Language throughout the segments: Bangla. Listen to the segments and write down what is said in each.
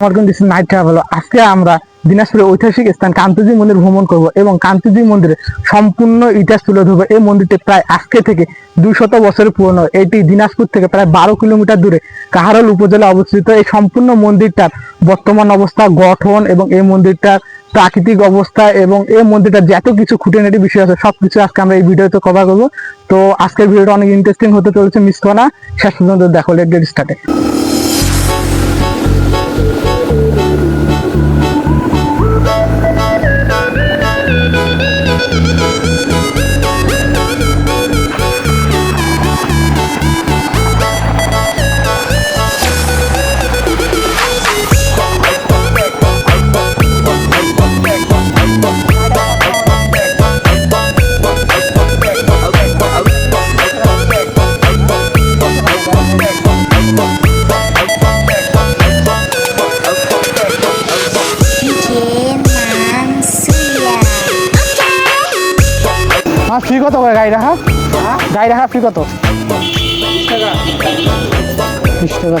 আমার কিন্তু নাইট ট্রাভেল আজকে আমরা দিনাজপুরের ঐতিহাসিক স্থান কান্তিজি মন্দির ভ্রমণ করব এবং কান্তিজি মন্দিরে সম্পূর্ণ ইতিহাস তুলে ধরবো। এই মন্দিরটি প্রায় আজকে থেকে দুইশত বছরের পুরনো। এটি দিনাজপুর থেকে প্রায় বারো কিলোমিটার দূরে। কাহারল উপজেলা অবস্থিত। এই সম্পূর্ণ মন্দিরটার বর্তমান অবস্থা, গঠন এবং এই মন্দিরটার প্রাকৃতিক অবস্থা এবং এই মন্দিরটার যত কিছু খুঁটিনাটি বিষয় আছে, সবকিছু আজকে আমরা এই ভিডিওতে কভার করব। তো আজকের ভিডিওটা অনেক ইন্টারেস্টিং হতে চলেছে, মিস করো শেষ পর্যন্ত দেখো লেট স্টার্টে কত করে গাড়ি রাখা? গাড়ি রাখা ফ্রি কত? বিশ টাকা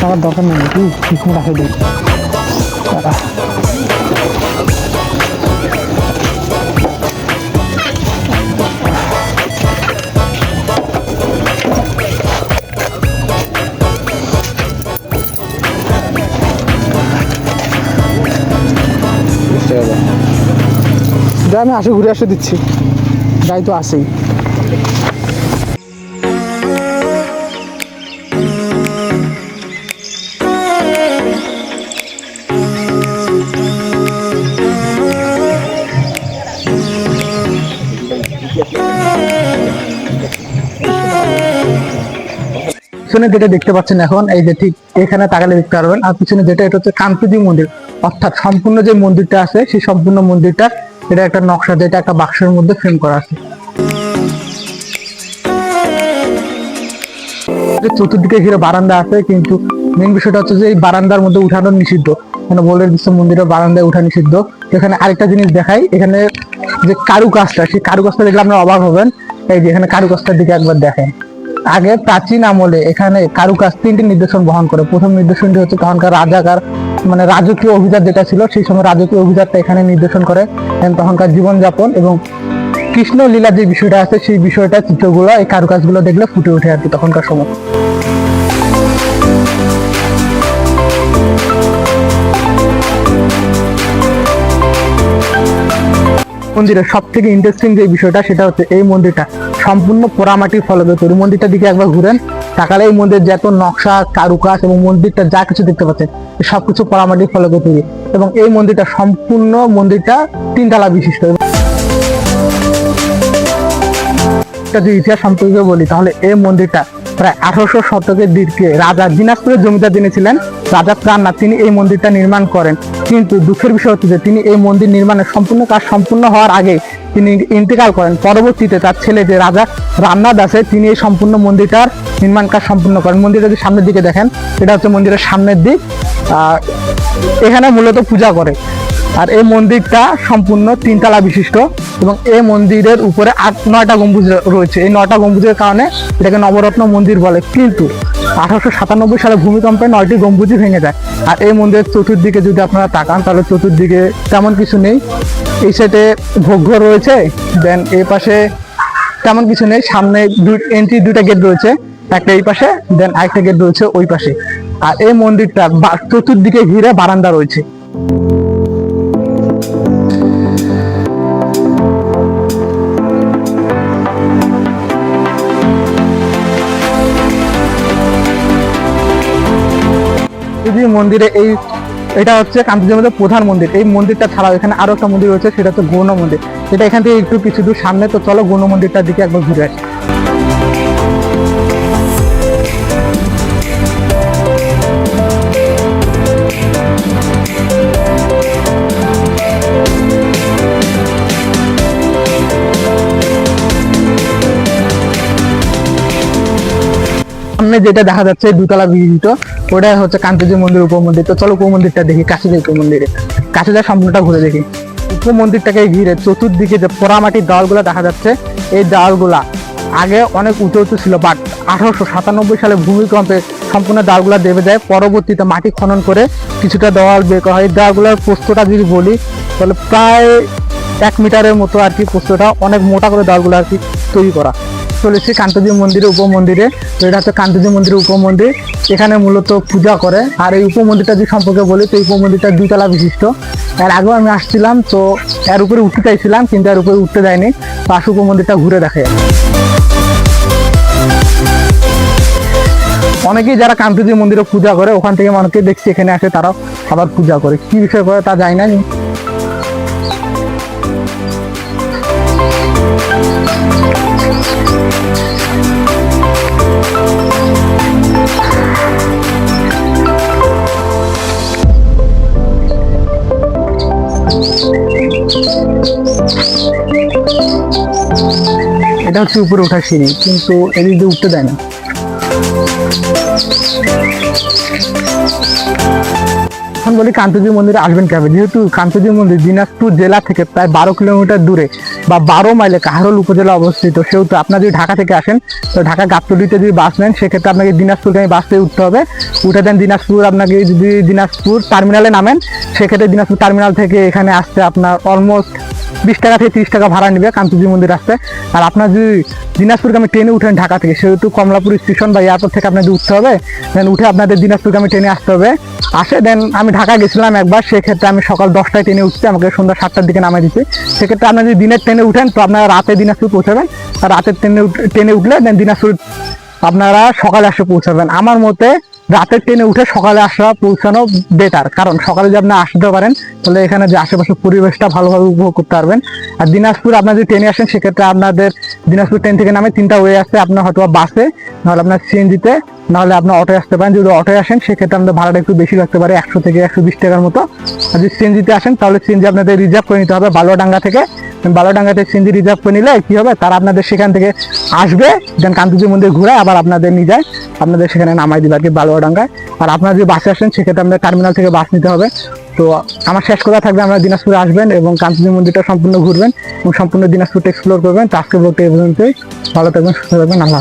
টাকার দরকার নেই কি রাখে দিই। দাঁড়া। যা আমি আসে ঘুরে আসে দিচ্ছি। গাড়ি তো আসেই পিছনে যেটা দেখতে পাচ্ছেন এখন, এই যে ঠিক এখানে তাকালে দেখতে পারবেন, আর পিছনে যেটা, এটা হচ্ছে কান্তিজি মন্দির। অর্থাৎ সম্পূর্ণ যে মন্দিরটা আছে, সেই সম্পূর্ণ মন্দিরটা, এটা একটা নকশা, যেটা একটা বাক্সের মধ্যে ফ্রেম করা আছে। চতুর্দিকে ঘিরে বারান্দা আছে, কিন্তু মেন বিষয়টা হচ্ছে যে এই বারান্দার মধ্যে উঠানো নিষিদ্ধ। মানে বলে দিচ্ছে মন্দিরের বারান্দায় উঠা নিষিদ্ধ। এখানে আরেকটা জিনিস দেখাই, এখানে যে কারুকাজটা, সেই কারুকাজটা দেখলে আপনারা অবাক হবেন। এই যে এখানে কারুকাজটার দিকে একবার দেখেন। আগে প্রাচীন আমলে এখানে কারুকাজ তিনটি নির্দেশন বহন করে। প্রথম নির্দেশনটি হচ্ছে তখনকার রাজাকার মানে রাজকীয় অভিজাত যেটা ছিল, সেই সময় রাজকীয় অভিজাতটা এখানে নির্দেশন করে। তখনকার জীবনযাপন এবং কৃষ্ণ লীলা যে বিষয়টা আছে, সেই বিষয়টা চিত্রগুলো, এই কারুকাজগুলো দেখলে ফুটে ওঠে আর কি তখনকার সময়। মন্দিরের সব থেকে ইন্টারেস্টিং যে বিষয়টা, সেটা হচ্ছে এই মন্দিরটা। সম্পূর্ণ পোড়ামাটির ফলকে তৈরি মন্দিরটার দিকে একবার ঘুরেন। তাকালে এই মন্দির যত নকশা, কারুকাজ এবং মন্দিরটা যা কিছু দেখতে পাচ্ছেন সবকিছু পোড়ামাটির ফলকে তৈরি। এবং এই মন্দিরটা সম্পূর্ণ মন্দিরটা তিনতলা বিশিষ্ট। যদি ইতিহাস সম্পর্কে বলি, তাহলে এই মন্দিরটা প্রায় আঠারোশো শতকের দিকে রাজা দিনাজপুরের জমিদার যিনি ছিলেন, রাজা প্রাণনাথ তিনি এই মন্দিরটা নির্মাণ করেন। কিন্তু দুঃখের বিষয় হচ্ছে যে তিনি এই মন্দির নির্মাণের সম্পূর্ণ কাজ সম্পূর্ণ হওয়ার আগে তিনি ইন্তেকাল করেন। পরবর্তীতে তার ছেলে যে রাজা রামনাথ আছে, তিনি এই সম্পূর্ণ মন্দিরটার নির্মাণ কাজ সম্পূর্ণ করেন। মন্দিরটা যদি সামনের দিকে দেখেন, এটা হচ্ছে মন্দিরের সামনের দিক। এখানে মূলত পূজা করে। আর এই মন্দিরটা সম্পূর্ণ তিনতলা বিশিষ্ট। এবং এই মন্দিরের উপরে আট, নয়টা গম্বুজ রয়েছে। এই নয়টা গম্বুজের কারণে এটাকে নবরত্ন মন্দির বলে। কিন্তু আঠারোশো সাতানব্বই সালে ভূমিকম্পে নয়টি গম্বুজই ভেঙে যায়। আর এই মন্দিরের চতুর্দিকে যদি আপনারা তাকান, তাহলে চতুর্দিকে তেমন কিছু নেই। এই সাইডে ভোগ্য রয়েছে। দেন এই পাশে তেমন কিছু নেই। সামনে এন্ট্রি দুইটা গেট রয়েছে। একটা এই পাশে দেন আরেকটা গেট রয়েছে ওই পাশে। আর এই মন্দিরটা চতুর্দিকে ঘিরে বারান্দা রয়েছে। যদি মন্দিরে এই, এটা হচ্ছে কান্তিজির মধ্যে প্রধান মন্দির। এই মন্দিরটা ছাড়াও এখানে আরও একটা মন্দির রয়েছে, সেটা হচ্ছে গৌণ মন্দির। এটা এখান থেকে একটু কিছু দূর সামনে, তো চলো গৌণ মন্দিরটার দিকে একবার ঘুরে আসি। সামনে যেটা দেখা যাচ্ছে, দুতলা বিশিষ্ট ওটা হচ্ছে কান্তিজি মন্দির উপ মন্দির। তো চলো উপ মন্দিরটা দেখি, কাছে যাই উপ মন্দিরে। কাছে সম্পূর্ণটা ঘুরে দেখি। উপ মন্দিরটাকে ঘিরে চতুর্দিকে যে পোড়ামাটির দেওয়ালগুলো দেখা যাচ্ছে, এই দেওয়ালগুলা আগে অনেক উঁচু উঁচু ছিল বাট আঠারোশো সাতানব্বই সালে ভূমিকম্পে সম্পূর্ণ দেওয়ালগুলো দেবে দেয়। পরবর্তীতে মাটি খনন করে কিছুটা দেওয়াল বের করা হয়। দেওয়ালগুলোর প্রস্তটা যদি বলি, তাহলে প্রায় এক মিটারের মতো আর কি প্রস্তটা অনেক মোটা করে দেওয়ালগুলো আর কি তৈরি করা। চলেছি কান্তজি মন্দিরে উপমন্দিরে তো এটা হচ্ছে কান্তজি মন্দিরের উপমন্দির এখানে মূলত পূজা করে। আর এই উপমন্দিরটা যে সম্পর্কে বলি, তো এই উপমন্দিরটা দুইতলা বিশিষ্ট। এর আগেও আমি আসছিলাম, তো এর উপরে উঠতে চাইছিলাম, কিন্তু এর উপরে উঠতে যায়নি। পাশ উপমন্দিরটা ঘুরে দেখে। অনেকেই যারা কান্তজি মন্দিরে পূজা করে, ওখান থেকে অনেকে দেখছি, এখানে আসে তারাও আবার পূজা করে। কি বিষয় করে তা যায় না এটা হচ্ছে উপরে ওঠার সিঁড়ি, কিন্তু এদিক দিয়ে উঠতে দেয় না। এখন বলি কান্তজি মন্দিরে আসবেন কেমন যেহেতু কান্তজি মন্দির দিনাজপুর জেলা থেকে প্রায় বারো কিলোমিটার দূরে বা বারো মাইলে কাহারোল উপজেলা অবস্থিত, সেহেতু আপনার যদি ঢাকা থেকে আসেন, তো ঢাকা গাবতলিতে যদি বাস নেন, সেক্ষেত্রে আপনাকে দিনাজপুরগামী বাসে উঠতে হবে। উঠে দেন দিনাজপুর, আপনাকে যদি দিনাজপুর টার্মিনালে নামেন, সেক্ষেত্রে দিনাজপুর টার্মিনাল থেকে এখানে আসতে আপনার অলমোস্ট বিশ টাকা থেকে তিরিশ টাকা ভাড়া নেবে কান্তজি মন্দির আসতে। আর আপনার যদি দিনাজপুরগামী ট্রেনে উঠেন ঢাকা থেকে, সেহেতু কমলাপুর স্টেশন বা এয়ারপোর্ট থেকে আপনাদের উঠতে হবে দেন উঠে আপনাদের দিনাজপুরগামী ট্রেনে আসতে হবে। আসে দেন আমি ঢাকা গেছিলাম একবার, সেক্ষেত্রে আমি সকাল দশটায় ট্রেনে উঠছি, আমাকে সন্ধ্যা সাতটার দিকে নামাই দিচ্ছি সেক্ষেত্রে আপনারা যদি দিনের ট্রেনে উঠেন, তো আপনারা রাতে দিনাজপুর পৌঁছাবেন। আর রাতের ট্রেনে ট্রেনে উঠলে দেন দিনাজপুর আপনারা সকালে আসে পৌঁছাবেন। আমার মতে রাতের ট্রেনে উঠে সকালে আসা পৌঁছানো বেটার কারণ সকালে যদি আপনি আসতে পারেন, তাহলে এখানে যে আশেপাশের পরিবেশটা ভালোভাবে উপভোগ করতে পারবেন। আর দিনাজপুর আপনার যদি ট্রেনে আসেন, সেক্ষেত্রে আপনাদের দিনাজপুর ট্রেন থেকে নামে তিনটা ওয়ে আসছে আপনার হয়তো বাসে, নাহলে আপনার সিএনজিতে, নাহলে আপনার অটোয় আসতে পারেন। যদি অটোয় আসেন, সেক্ষেত্রে আপনাদের ভাড়াটা একটু বেশি লাগতে পারে, একশো থেকে একশো বিশ টাকার মতো। আর যদি সিএনজিতে আসেন, তাহলে সিএনজি আপনাদের রিজার্ভ করে নিতে হবে বালুয়াডাঙ্গা থেকে। বালুয়াডাঙ্গাতে সিন্ধি রিজার্ভ করে নিলে কি হবে? তারা আপনাদের সেখান থেকে আসবে দেন কান্তিজি মন্দির ঘুরে আবার আপনাদের নিয়ে যায়। আপনাদের সেখানে নামাই দিবে আর কি বালুয়াডাঙ্গায় আর আপনারা যদি বাসে আসেন, সেক্ষেত্রে আপনাদের টার্মিনাল থেকে বাস নিতে হবে। তো আমার শেষ কথা থাকবে আমরা দিনাজপুরে আসবেন এবং কান্তিজি মন্দিরটা সম্পূর্ণ ঘুরবেন এবং সম্পূর্ণ দিনাজপুরটা এক্সপ্লোর করবেন। তো আজকে বলতে এই পর্যন্তই। ভালো থাকবেন, সুস্থ থাকবেন, আল্লাহ